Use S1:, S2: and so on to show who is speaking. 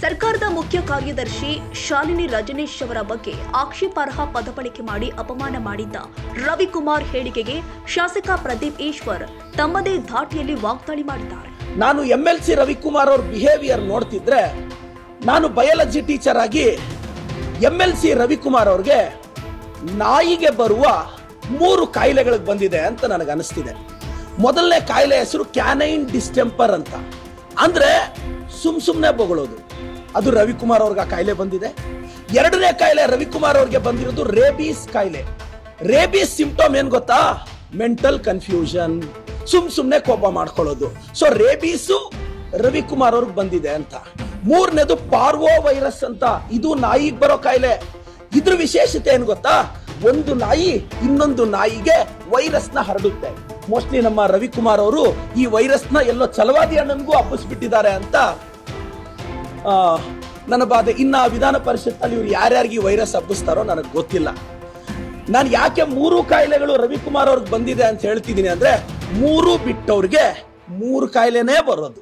S1: ಸರ್ಕಾರದ ಮುಖ್ಯ ಕಾರ್ಯದರ್ಶಿ ಶಾಲಿನಿ ರಜನೀಶ್ ಅವರ ಬಗ್ಗೆ ಆಕ್ಷೇಪಾರ್ಹ ಪದಬಳಕೆ ಮಾಡಿ ಅಪಮಾನ ಮಾಡಿದ್ದ ರವಿಕುಮಾರ್ ಹೇಳಿಕೆಗೆ ಶಾಸಕ ಪ್ರದೀಪ್ ಈಶ್ವರ್ ತಮ್ಮದೇ ಧಾಟಿಯಲ್ಲಿ ವಾಗ್ದಾಳಿ ಮಾಡಿದ್ದಾರೆ.
S2: ನಾನು ಎಂಎಲ್ಸಿ ಎಲ್ ಸಿ ರವಿಕುಮಾರ್ ಅವ್ರ ಬಿಹೇವಿಯರ್ ನೋಡ್ತಿದ್ರೆ ನಾನು ಬಯಾಲಜಿ ಟೀಚರ್ ಆಗಿ ಎಂಎಲ್ಸಿ ಎಲ್ ಸಿ ರವಿಕುಮಾರ್ ಅವ್ರಿಗೆ ನಾಯಿಗೆ ಬರುವ ಮೂರು ಕಾಯಿಲೆಗಳಿಗೆ ಬಂದಿದೆ ಅಂತ ನನಗೆ ಅನಿಸ್ತಿದೆ. ಮೊದಲನೇ ಕಾಯಿಲೆ ಹೆಸರು ಕ್ಯಾನೈನ್ ಡಿಸ್ಟೆಂಪರ್ ಅಂತ. ಅಂದ್ರೆ ಸುಮ್ ಸುಮ್ನೆ ಬೊಗಳೋದು. ಅದು ರವಿಕುಮಾರ್ ಅವ್ರಿಗೆ ಆ ಕಾಯಿಲೆ ಬಂದಿದೆ. ಎರಡನೇ ಕಾಯಿಲೆ ರವಿಕುಮಾರ್ ಅವ್ರಿಗೆ ಬಂದಿರೋದು ರೇಬೀಸ್ ಕಾಯಿಲೆ. ರೇಬೀಸ್ ಸಿಂಪ್ಟಮ್ ಏನ್ ಗೊತ್ತಾ? Mental confusion. ಸುಮ್ ಸುಮ್ನೆ ಕೋಪ ಮಾಡ್ಕೊಳ್ಳೋದು. ಸೊ ರೇಬೀಸು ರವಿಕುಮಾರ್ ಅವ್ರಿಗೆ ಬಂದಿದೆ ಅಂತ. ಮೂರನೇದು ಪಾರ್ವೋ ವೈರಸ್ ಅಂತ. ಇದು ನಾಯಿಗೆ ಬರೋ ಕಾಯಿಲೆ. ಇದ್ರ ವಿಶೇಷತೆ ಏನ್ ಗೊತ್ತಾ? ಒಂದು ನಾಯಿ ಇನ್ನೊಂದು ನಾಯಿಗೆ ವೈರಸ್ನ ಹರಡುತ್ತೆ. ಮೋಸ್ಟ್ಲಿ ನಮ್ಮ ರವಿಕುಮಾರ್ ಅವರು ಈ ವೈರಸ್ನ ಎಲ್ಲೋ ಚಲವಾದಿ ಅಣ್ಣನಿಗೂ ಅಪ್ಪಿಸ್ಬಿಟ್ಟಿದ್ದಾರೆ ಅಂತ ನನ್ನ ಬಾಧೆ. ಇನ್ನ ವಿಧಾನ ಪರಿಷತ್ತಲ್ಲಿ ಇವ್ರು ಯಾರ್ಯಾರಿಗೆ ವೈರಸ್ ಹಬ್ಬಿಸ್ತಾರೋ ನನಗೆ ಗೊತ್ತಿಲ್ಲ. ನಾನು ಯಾಕೆ ಮೂರು ಕಾಯಿಲೆಗಳು ರವಿಕುಮಾರ್ ಅವ್ರಿಗೆ ಬಂದಿದೆ ಅಂತ ಹೇಳ್ತಿದ್ದೀನಿ ಅಂದ್ರೆ ಮೂರು ಬಿಟ್ಟವ್ರಿಗೆ ಮೂರು ಕಾಯಿಲೆನೇ ಬರೋದು.